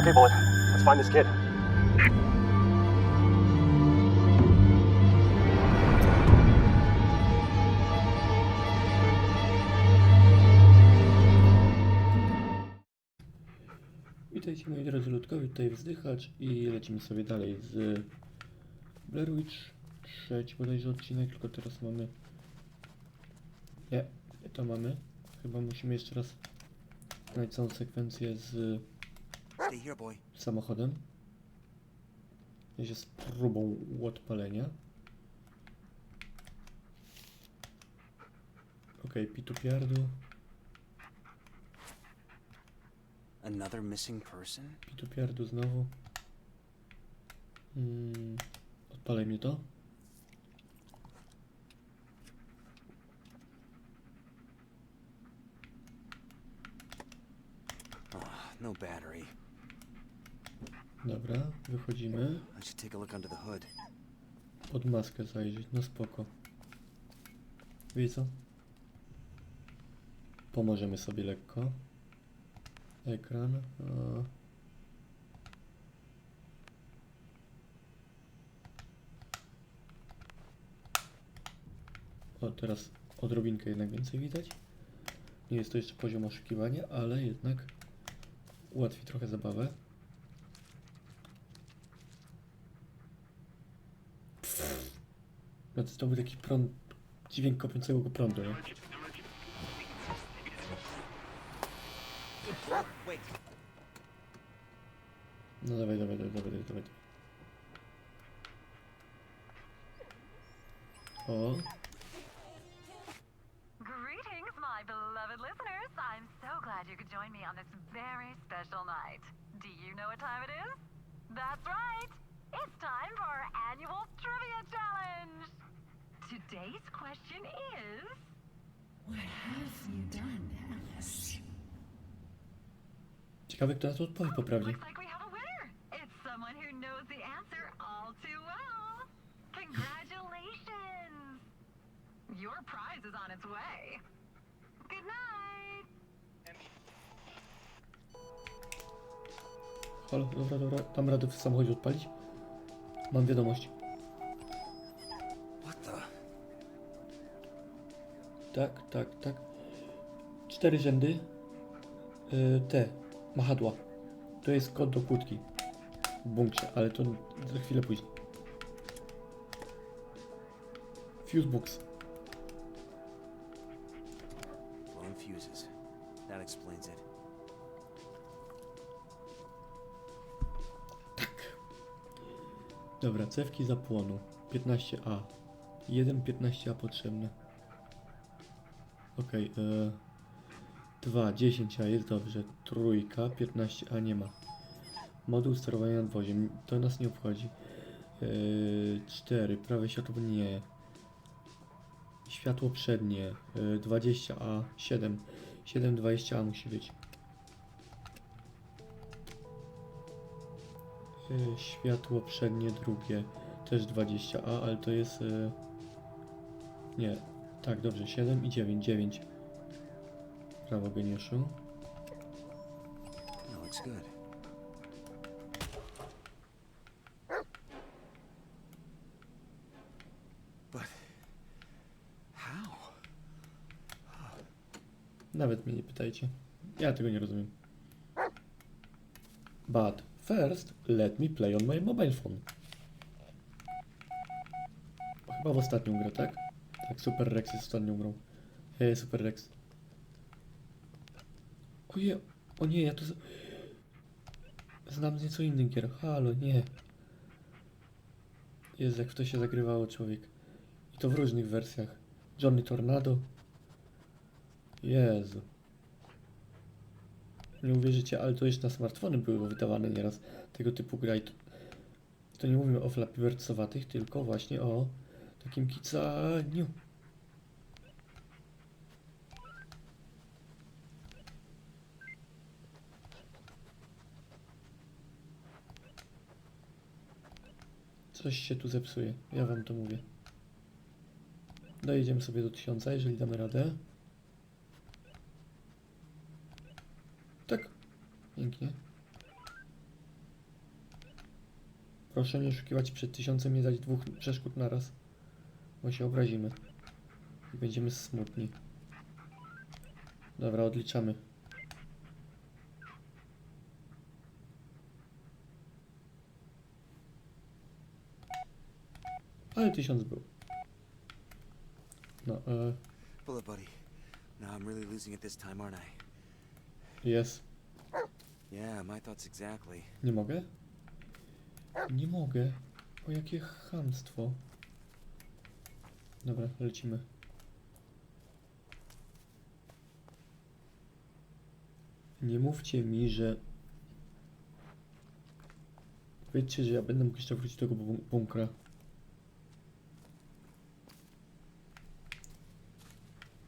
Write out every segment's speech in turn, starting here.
Okay, boys, let's find this kid. Witajcie moi drodzy ludkowie, tutaj Wzdychacz i lecimy sobie dalej z Blair Witch. Trzeci bodajże odcinek, tylko teraz mamy... Nie, to mamy. Chyba musimy jeszcze raz znaleźć całą sekwencję z. samochodem. Jest z próbą odpalenia. Okej, pitupiardu. Another missing person? Pitupiardu znowu. Mm, odpalaj mnie to. Ah, no battery. The hood. Pod maskę zajrzeć, no spoko. Co? Pomożemy sobie lekko. Ekran. A... O, teraz odrobinkę jednak więcej widać. Nie jest to jeszcze poziom oszukiwania, ale jednak ułatwi trochę zabawę. No to, był taki prąd, dźwięk kopiącego prądu, nie? No dawaj, dawaj, dawaj, dawaj, dawaj, dawaj. O, Greetings, my beloved listeners. I'm so glad you could join me on this very special night. Do you know what time it is? That's right. It's time for our annual trivia challenge. Today's question is What have you done, Alice? ciekawe kto na to odpowie poprawnie. Looks like we have a winner. It's someone who knows the answer all too well. Congratulations. Your prize is on its way. Good night. Halo, dobra, dobra, dam radę w samochodzie odpalić? Mam wiadomość. Tak, tak, tak. Cztery rzędy. Yy, te, machadła. To jest kod do kłódki. W bunkrze, ale to za chwilę później. Fusebox. Blown fuses. That explains it. Dobra, cewki zapłonu. 15A. 1 15A potrzebne. Okej, okay, 2, 10A jest dobrze. Trójka, 15A nie ma. Moduł sterowania nadwoziem, to nas nie obchodzi. Yy, 4, prawe światło nie. Światło przednie, yy, 20A, 7. 7, 20A musi być. Y, Światło przednie drugie też 20A, ale to jest. y, Nie, tak, dobrze, 7 i 9, 9. Prawo geniuszu. Looks good. But how? Nawet mnie nie pytajcie. Ja tego nie rozumiem. But first, let me play on my mobile phone. Chyba w ostatnią grę, tak? Tak, Super Rex jest ostatnią grą. Hej, Super Rex. Oje, o nie, ja to... z- Znam nieco innych gier. Halo, nie. Jezu, jak w to się zagrywało człowiek. I to w różnych wersjach. Johnny Tornado. Jezu. Nie uwierzycie, ale to jeszcze na smartfony były wydawane nieraz tego typu gra i to, to nie mówimy o Flappy Birdsowatych, tylko właśnie o takim kicaniu. Coś się tu zepsuje, ja wam to mówię. Dojedziemy sobie do tysiąca, jeżeli damy radę. Tak. Pięknie. Proszę nie oszukiwać przed tysiącem, nie dać dwóch przeszkód naraz. Bo się obrazimy. I będziemy smutni. Dobra, odliczamy. Ale tysiąc był. No, e, Bullet buddy. Now I'm really losing it this time, aren't I? jest. Yeah, my thoughts exactly. Nie mogę? Nie mogę. O jakie chamstwo. Dobra, lecimy. Nie mówcie mi, że... Powiedzcie, że ja będę mógł jeszcze wrócić do tego bun- bunkra.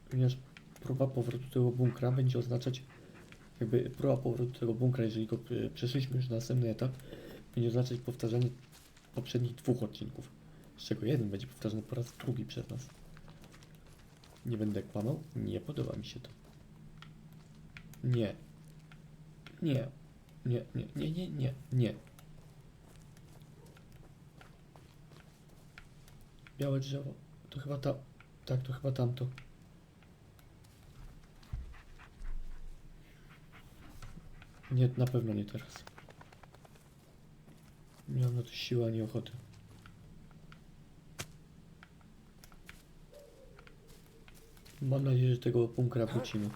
Ponieważ próba powrotu do tego bunkra będzie oznaczać jakby próba powrotu do tego bunkra, jeżeli go y, przeszliśmy już na następny etap, będzie oznaczać powtarzanie poprzednich dwóch odcinków, z czego jeden będzie powtarzany po raz drugi przez nas. Nie będę kłamał, nie podoba mi się to. Nie. Nie. Nie, nie, nie, nie, nie, nie. Białe drzewo. To chyba ta... Tak, to chyba tamto. Nie, na pewno nie teraz. Nie mam na to siły ani ochoty. Mam nadzieję, że tego bunkra wrócimy.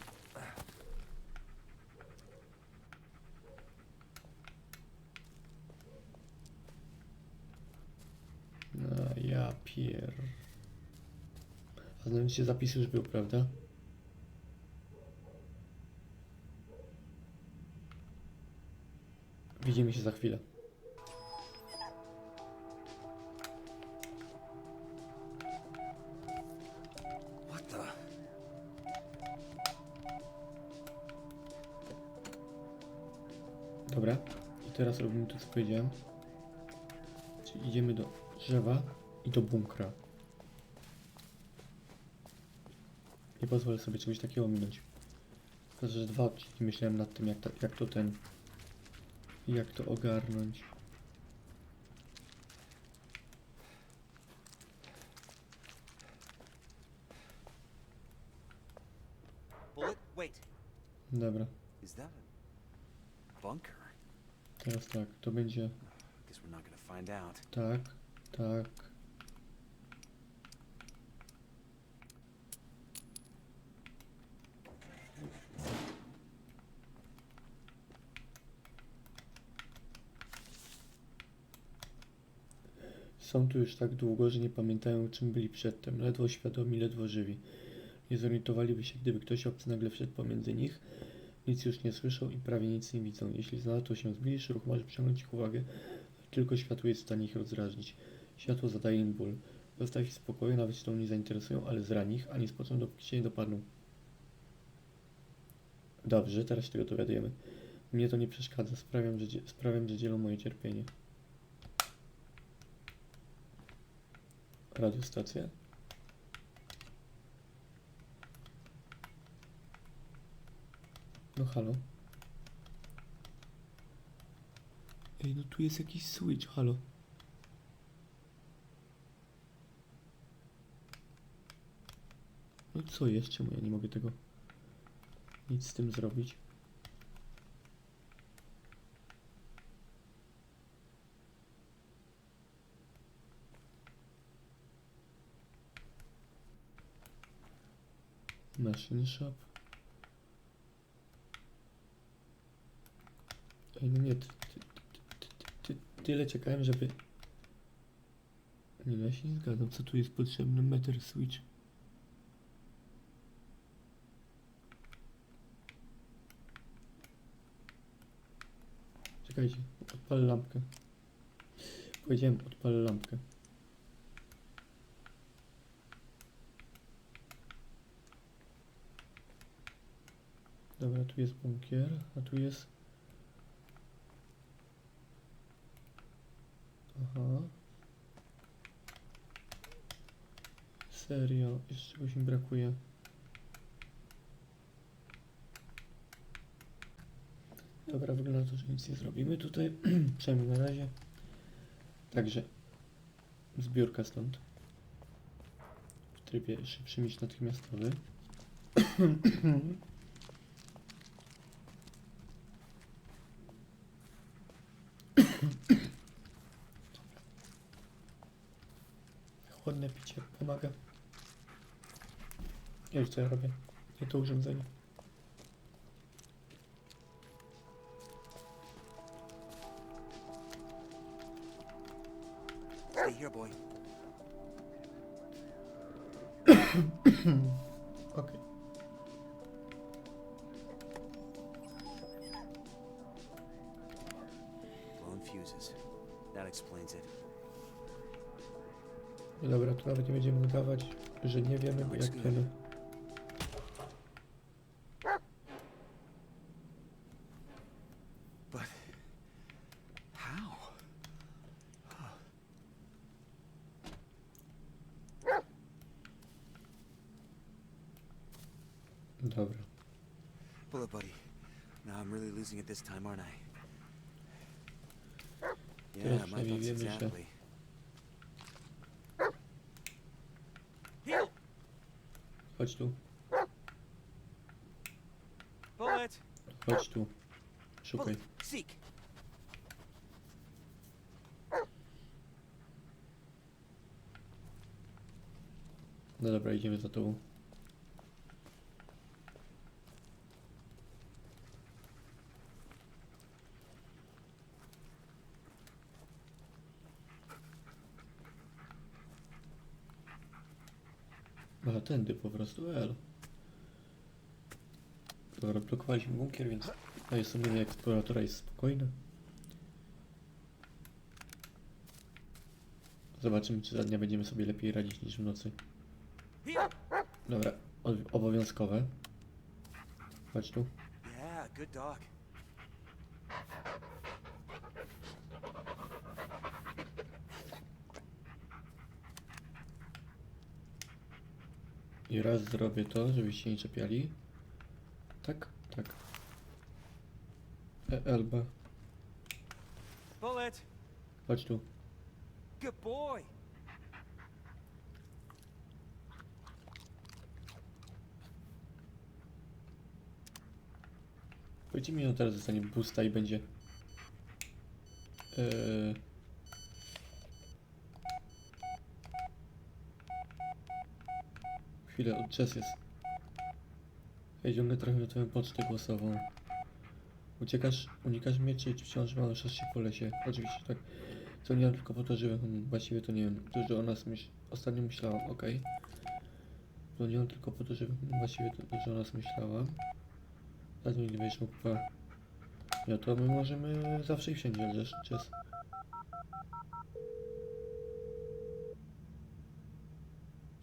No ja pier... A znając się zapis już był, prawda? Widzimy się za chwilę. Teraz robimy to, co powiedziałem. Czyli idziemy do drzewa i do bunkra. Nie pozwolę sobie czegoś takiego ominąć. Tylko, że dwa odcinki myślałem nad tym, jak, to, jak to ten... Jak to ogarnąć. Dobra. Is that a bunker? Teraz tak. To będzie tak, tak. Są tu już tak długo, że nie pamiętają czym byli przedtem. Ledwo świadomi, ledwo żywi. Nie zorientowaliby się, gdyby ktoś obcy nagle wszedł pomiędzy nich. Nic już nie słyszą i prawie nic nie widzą. Jeśli zanadto się zbliżysz, ruch może przyciągnąć ich uwagę. Tylko światło jest w stanie ich rozdrażnić. Światło zadaje im ból. Zostaw ich w spokoju, nawet się tą nie zainteresują, ale zrani ich, ani spoczną, dopóki cię nie dopadną. Dobrze, teraz się tego dowiadujemy. Mnie to nie przeszkadza, sprawiam, że, sprawiam, że dzielą moje cierpienie. Radiostacja? No halo? Ej, no tu jest jakiś switch, halo. No co jest? Czemu ja nie mogę tego nic z tym zrobić? Machine shop. Ej, no nie, ty, ty, ty, ty, ty, tyle czekałem, żeby... Nie, no ja się nie zgadzam, co tu jest potrzebny meter switch. Czekajcie, odpalę lampkę. Powiedziałem, odpalę lampkę. Dobra, tu jest bunkier, a tu jest... Aha. Serio, jeszcze czegoś mi brakuje. Dobra, wygląda to, że nic nie zrobimy tutaj, przynajmniej na razie. Także zbiórka stąd. W trybie szybszym niż natychmiastowy. picie pomaga. Ja już co ja robię. Nie to urządzenie. Stay here, boy. Dobra, tu nawet nie będziemy udawać, że nie wiemy, bo jak wiemy. Dobra. Bullet buddy. Now I'm really losing it this time, aren't I? Yeah, Teraz my przynajmniej thoughts wiemy, że- exactly. Heal! Chodź tu, Bullet! chodź tu. Szukaj. Bullet! Seek! No dobra, idziemy za tobą. A, tędy po prostu, el. Dobra, blokowaliśmy bunkier, więc moje sumienie eksploratora jest spokojne. Zobaczymy, czy za dnia będziemy sobie lepiej radzić niż w nocy. Dobra, obowiązkowe. Chodź tu. Yeah, good dog. I raz zrobię to, żebyście nie czepiali. Tak, tak. E, Elba, Bullet! chodź tu. Good boy! Powiedzcie mi, no teraz zostanie boosta i będzie... Eee... Chwilę, od czas jest. Ej, ciągle trafię na twoją pocztę głosową. Uciekasz, unikasz mnie, czy wciąż maluszasz się po lesie? Oczywiście tak. Dzwoniłam tylko po to, że właściwie to nie wiem, dużo o nas myśl... Ostatnio myślałam, okej. Dzwoniłam tylko po to, hmm, właściwie to dużo o nas myślałam. Zadzwoń, gdy będziesz mógł pa. No to my możemy zawsze i wszędzie, ale czas.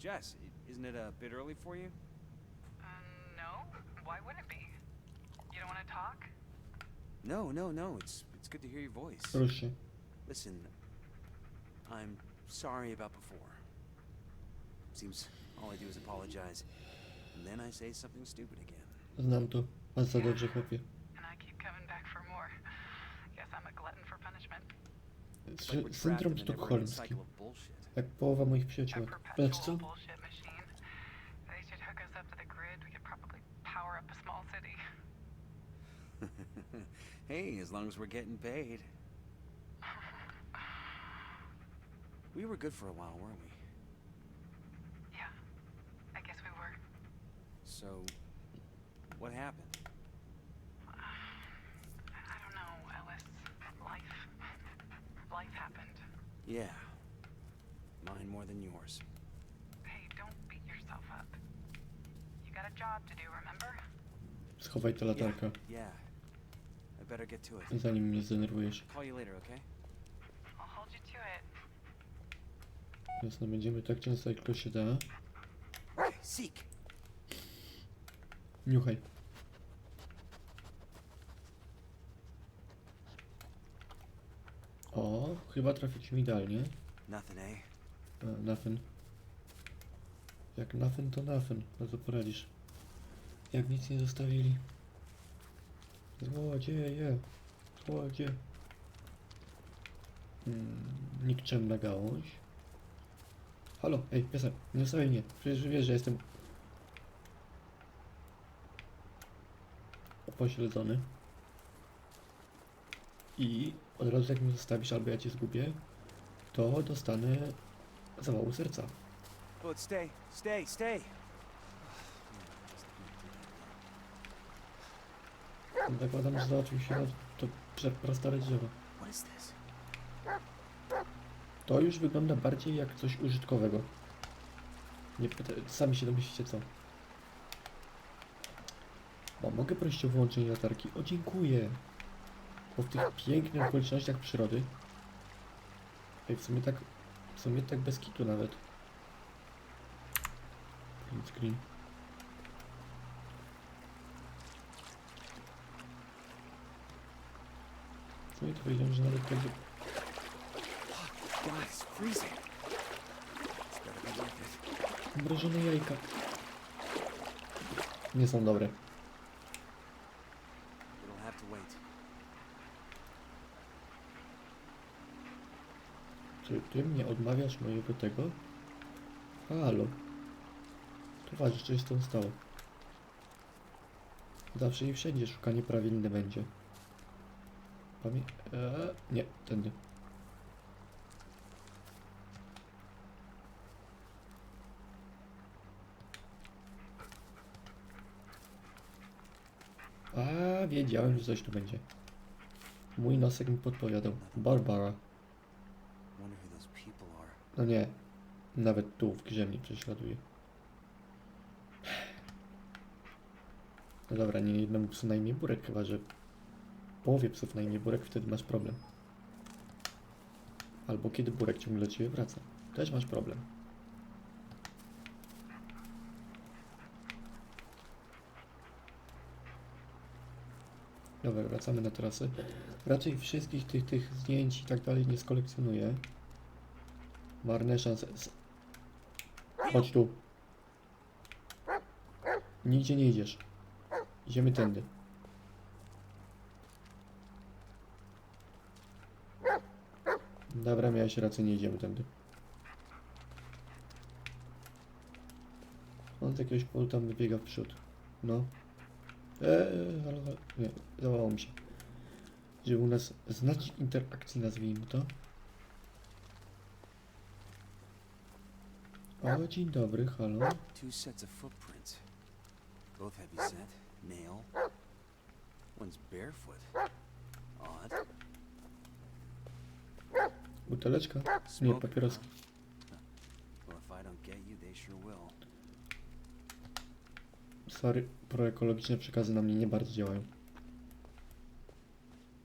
Jess, i- isn't it a bit early for you? Uh, no. Why would it be? You don't want to talk? No, no, no. It's it's good to hear your voice. Rusz się. Listen, I'm sorry about before. Seems all I do is apologize, and then I say something stupid again. Znam to. Masz za dobrze, chłopie. And I keep coming back for more. Guess I'm a glutton for punishment. It's Sy- like we're Syndrom in a never-ending sztokholmski. cycle of bullshit. Jak połowa moich A przyjaciółek. Lecz perpetual co? bullshit machine. They should hook us up to the grid. We could probably power up a small city. Hey, as long as we're getting paid. We were good for a while, weren't we? yeah. I guess we were. So, what happened? I don't know, Ellis. Life. Life happened. Yeah. Mine more than yours. Hey, don't beat yourself up. You got a job to do, remember? Schowaj tę Yeah, latarkę, yeah. I better get to it. zanim mnie zdenerwujesz. Call you later, okay? I'll hold you to it. Jasno, będziemy tak często jak to się da. Seek. Niuchaj. O, chyba trafiliśmy idealnie. Nothing, eh? A, nothing. Jak nothing to nothing. No to poradzisz. Jak nic nie zostawili. Złodzieje. Złodzie. Mm, nikczemna gałąź. Halo, ej, piesek, nie stawiaj mnie. Przecież wiesz, że jestem upośledzony. I od razu jak mnie zostawisz albo ja cię zgubię, to dostanę zawału serca. Bullet, stay, stay, stay. Zakładam, że się na to prastare drzewo. To już wygląda bardziej jak coś użytkowego. Nie pyta, sami się domyślicie co. O, mogę prosić o wyłączenie latarki? O, dziękuję. Bo w tych pięknych okolicznościach przyrody. Ej, w sumie tak, w sumie tak bez kitu nawet. Print screen. W sumie to powiedziałem, że nawet tak God, it's freezing. It's better be worth it. Mrożone jajka. Nie są dobre. To. Czy ty mnie odmawiasz mojego tego? Halo. Towarzysz, coś z tą stało. Zawsze i wszędzie szukanie prawilne będzie. Pamię... Eee, nie, tędy. A, wiedziałem, że coś tu będzie. Mój nosek mi podpowiadał. Barbara. No nie. Nawet tu w grze mnie prześladuje. No dobra, nie jednemu psu na imię Burek, chyba że połowie psów na imię Burek, wtedy masz problem. Albo kiedy Burek ciągle do ciebie wraca. Też masz problem. Dobra, wracamy na trasę. Raczej wszystkich tych, tych zdjęć i tak dalej nie skolekcjonuję. Marne szanse. Chodź tu. Nigdzie nie idziesz. Idziemy tędy. Dobra, miałeś rację, nie idziemy tędy. On z jakiegoś powodu tam wybiega w przód. No. Eee, halo, halo. Nie, załało mi się. Żeby u nas znać interakcji, nazwijmy to. O, dzień dobry, halo. Two sets of footprints. Both heavy set, nail. One's barefoot. Odd. Buteleczka? Nie, Smoke, papieroski. huh? Well, if I don't get you, they sure will. Sorry, proekologiczne przekazy na mnie nie bardzo działają.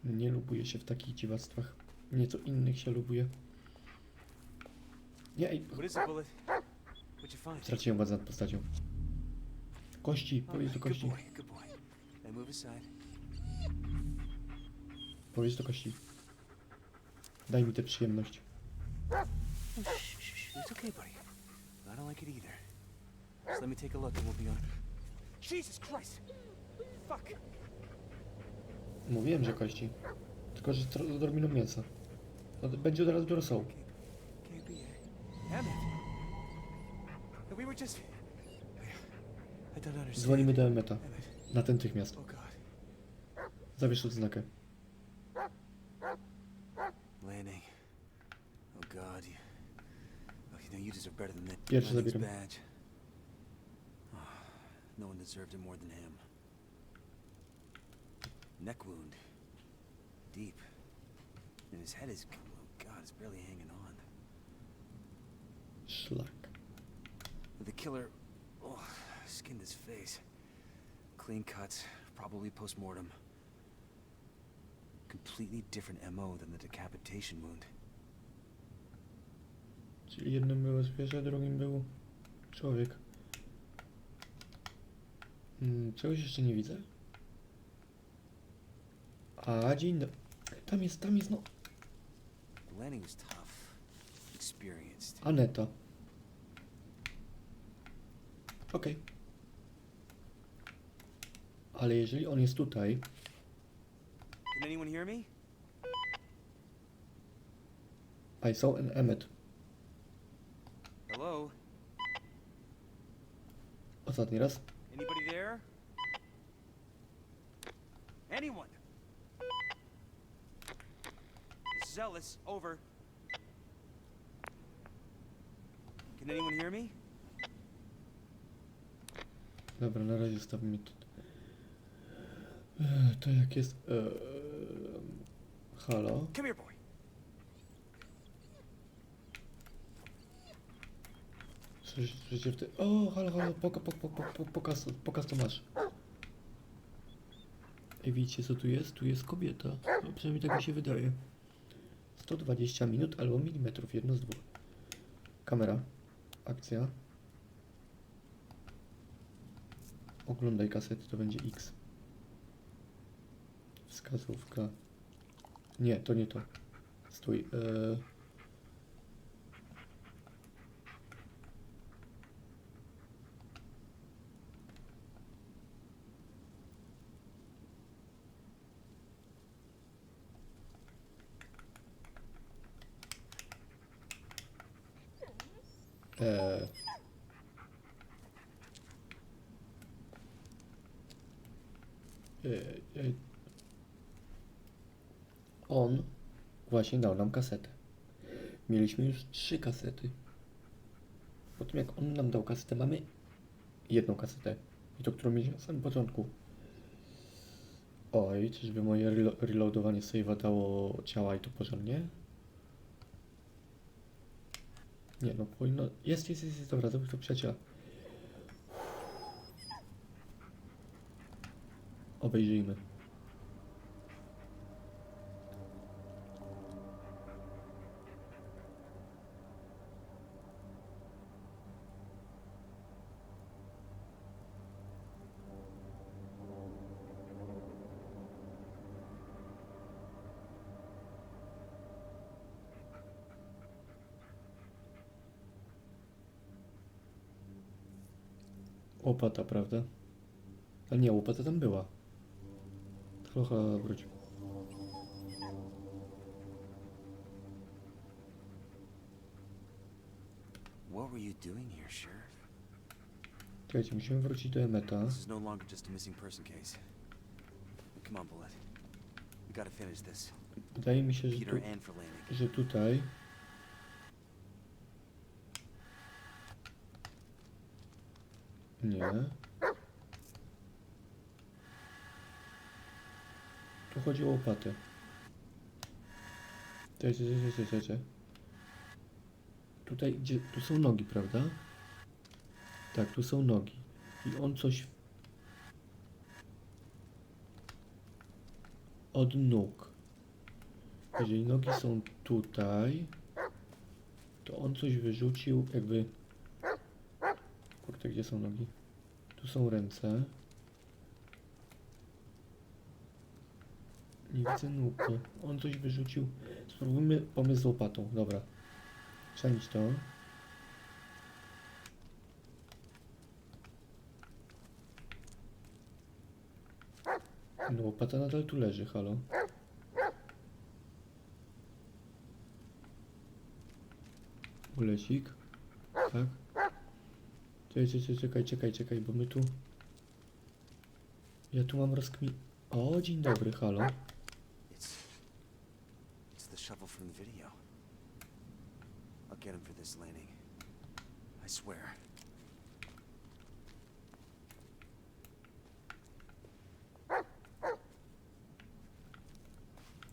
Nie lubuję się w takich dziwactwach. Nieco innych się lubuje. Nie, ej, straciłem władzę nad postacią. Kości, Oh, powiedz do kości. Powiedz do kości. Daj mi tę przyjemność. Oh, shh, shh, shh. It's okay, buddy. I don't like it either. Just let me take a look and we'll be on. Jesus Christ! Fuck! Mówiłem, że kości. Tylko, że z odrobiną mięsa. To będzie od razu do rosołu. Can't be it. Emmett! We were just. I don't understand. Dzwonimy do Emeta. Emmett. Natychmiast. Oh God. Zabierz odznakę. You deserve better than that. Pierwszy Landing's zabieram. badge. Oh, ah, no one deserved it more than him. Neck wound. Deep. And his head is. Oh God, it's barely hanging on. Szlak. The killer oh, skinned his face. Clean cuts, probably post-mortem. Completely different MO than the decapitation wound. Jednym było zwierzę, drugim był człowiek. Hmm, czegoś jeszcze nie widzę. A, dzień dobry. Tam jest, tam jest, no. The landing was tough, experienced. Aneta. Okej. Ale jeżeli on jest tutaj, Can anyone hear me? I saw an Emmet. Ostatni raz. Anybody there? Anyone? Ellis. Over. Can anyone hear me? Dobra, na razie stawimy to. Eee, To jak jest. Eee, halo? Come here, boy. W ty... O, halo, halo, poka, poka, poka, poka, pokaz, pokaz to masz. Ej, widzicie co tu jest? Tu jest kobieta. No, przynajmniej tak mi się wydaje. 120 minut albo milimetrów, jedno z dwóch. Kamera. Akcja. Oglądaj kasety, to będzie X. Wskazówka. Nie, to nie to. Stój. Eee... Eee. Eee, eee. On właśnie dał nam kasetę. Mieliśmy już trzy kasety. Po tym jak on nam dał kasetę, mamy jedną kasetę. I to, którą mieliśmy na samym początku. Oj, czyżby moje relo reloadowanie save'a dało ciała i to porządnie? Nie no, powinno... Jest, jest, jest, jest, dobra, zabij to przyjaciela. Obejrzyjmy. Łopata, prawda? A nie, łopata tam była. Trochę wróć. What were you doing here, Sheriff? Czekajcie, musimy wrócić do Emeta. This is no longer just a missing person case. Come on, Bullet. We gotta finish this. Wydaje mi się, że, tu, Peter and że tutaj... Nie. Tu chodzi o łopatę. Czekajcie, czekajcie, czekajcie. Tutaj, gdzie... Tu są nogi, prawda? Tak, tu są nogi. I on coś... Od nóg. Jeżeli nogi są tutaj, to on coś wyrzucił, jakby. Gdzie są nogi? Tu są ręce. Nie widzę nóg. On coś wyrzucił. Spróbujmy pomysł z łopatą. Dobra. Przemyć to. No, łopata nadal tu leży, halo. Ulesik. Tak. Czekaj, czekaj, czekaj, czekaj, czekaj, bo my tu... Ja tu mam rozkmin... O, dzień dobry, halo. It's. It's the shovel from the video. I'll get him for this landing. I swear.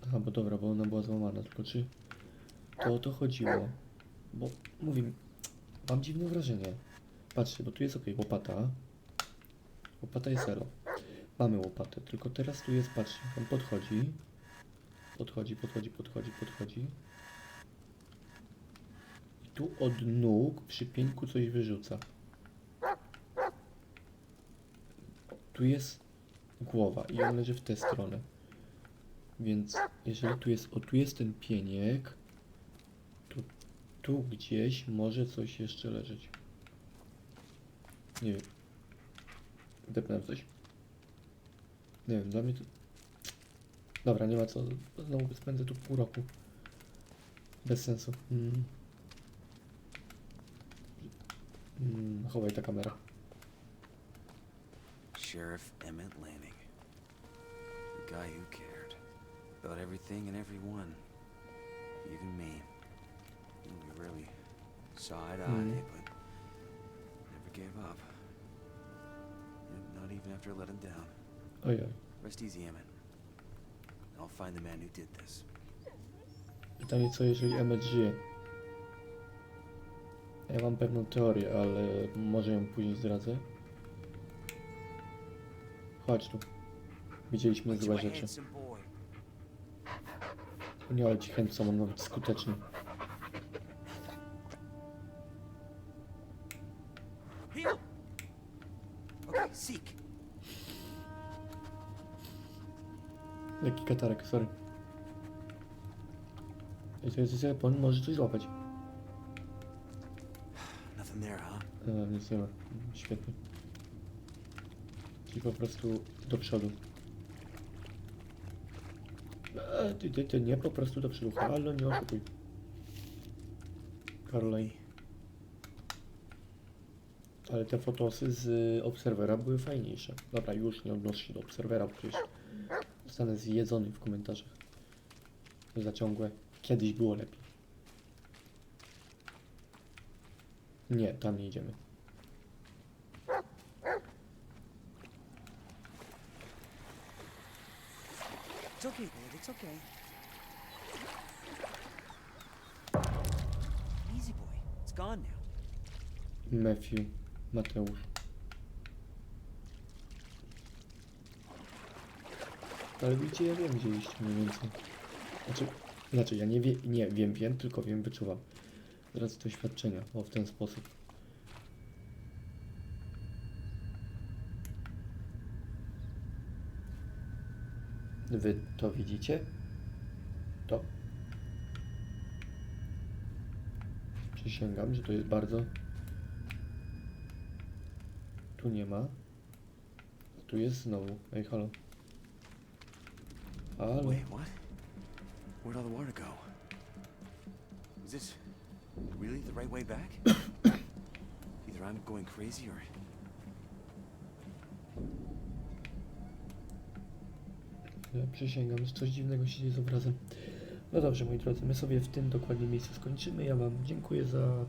Aha, bo dobra, bo ona była złamana, tylko czy... To o to chodziło. Bo, mówię, mam dziwne wrażenie. Patrzcie, bo tu jest ok, łopata. Łopata jest zero. Mamy łopatę, tylko teraz tu jest, patrzcie, on podchodzi. Podchodzi, podchodzi, podchodzi, podchodzi. I tu od nóg przy pieńku coś wyrzuca. Tu jest głowa i on leży w tę stronę. Więc jeżeli tu jest, o tu jest ten pieniek, to tu gdzieś może coś jeszcze leżeć. Nie wiem. Depnę coś. Nie wiem, dla mnie to... Dobra, nie ma co. Znowu spędzę tu pół roku. Bez sensu. Mm. Mm, chowaj ta kamera. Sheriff Emmett Lanning. The guy who cared. About everything and everyone. Even me. We rarely saw eye to eye, Mhm. but gave up. Not even after I let him down. Ojej. Rest easy, Emmett. I'll find the man who did this. Pytanie, co jeżeli Emmet żyje? Ja mam pewną teorię, ale może ją później zdradzę. Chodź tu. Widzieliśmy złe rzeczy. Nie, ale ci chętcą on ma być Katarek, sorry. I to jest on może coś złapać. Nothing there, huh? E, nic nie ma. Świetnie. Czyli po prostu do przodu. E, ty, ty, ty, nie po prostu do przodu. Halo, nie oszukuj. Caroline. Ale te fotosy z Obserwera były fajniejsze. Dobra, już nie odnoszę się do Obserwera, przecież zostanę zjedzony w komentarzach. Za ciągłe. Kiedyś było lepiej. Nie, tam nie idziemy. It's okay, babe. It's okay. Easy, boy. It's gone now. Matthew, Mateusz. Ale widzicie, ja wiem gdzie iść mniej więcej. Znaczy, znaczy ja nie, wie, nie wiem, wiem, tylko wiem, wyczuwam. Z racji doświadczenia, o w ten sposób. Wy to widzicie? To. Przysięgam, że to jest bardzo tu nie ma. Tu jest znowu. Ej, halo. Halo. Wait, what? Where'd all the water go? Is this really the right way back? Either I'm going crazy or. Ja przysięgam, że coś dziwnego się dzieje z obrazem. No dobrze, moi drodzy, my sobie w tym dokładnie miejscu skończymy. Ja Wam dziękuję za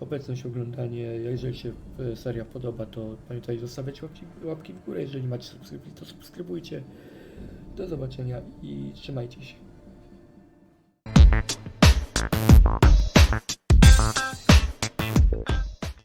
obecność, oglądanie. Jeżeli się e, seria podoba, to pamiętajcie zostawiać łapki, łapki w górę. Jeżeli macie subskrypcję, to subskrybujcie. Do zobaczenia i trzymajcie się.